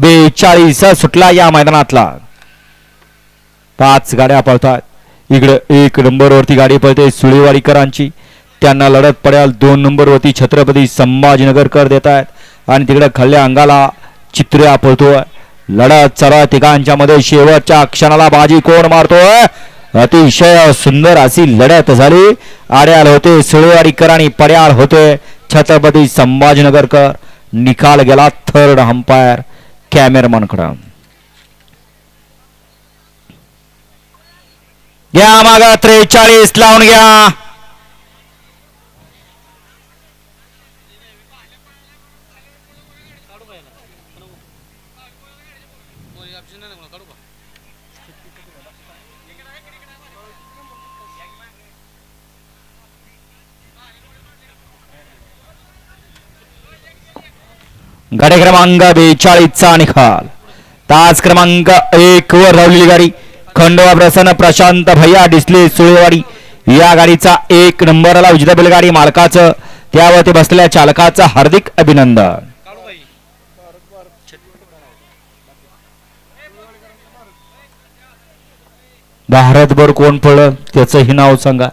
बेचाळीस सुटला या मैदानातला. पाच गाड्या पळतात. इकडं एक नंबरवरती गाडी पळते सुळेवाडीकरांची. त्यांना लढत पडेल. दोन नंबरवरती छत्रपती संभाजीनगरकर देत आहेत आणि तिकडे खल्ल्या अंगाला चित्र्या पळतोय. लढत चढत तिघांच्या मध्ये शेवटच्या क्षणाला बाजी कोण मारतोय? अतिशय सुंदर अशी लढत झाली. आड्याल होते सुळेवाडीकर आणि पड्याळ होते छत्रपती संभाजीनगरकर. निकाल गेला थर्ड अंपायर कॅमेरमॅनकडं घ्या माग त्रेचाळीस लावून घ्या. गाडी क्रमांक बेचाळीसचा निकाल. तास क्रमांक एक वर धावलेली गाडी. खंडोबा प्रसन्न प्रशांत भैया डिसले सुळेवाडी. या गाडीचा एक नंबरला उजव्या बैलगाडी मालकाचं त्यावरती बसलेल्या चालकाचं हार्दिक अभिनंदन. भारतभर कोण पडलं त्याचंही नाव सांगा.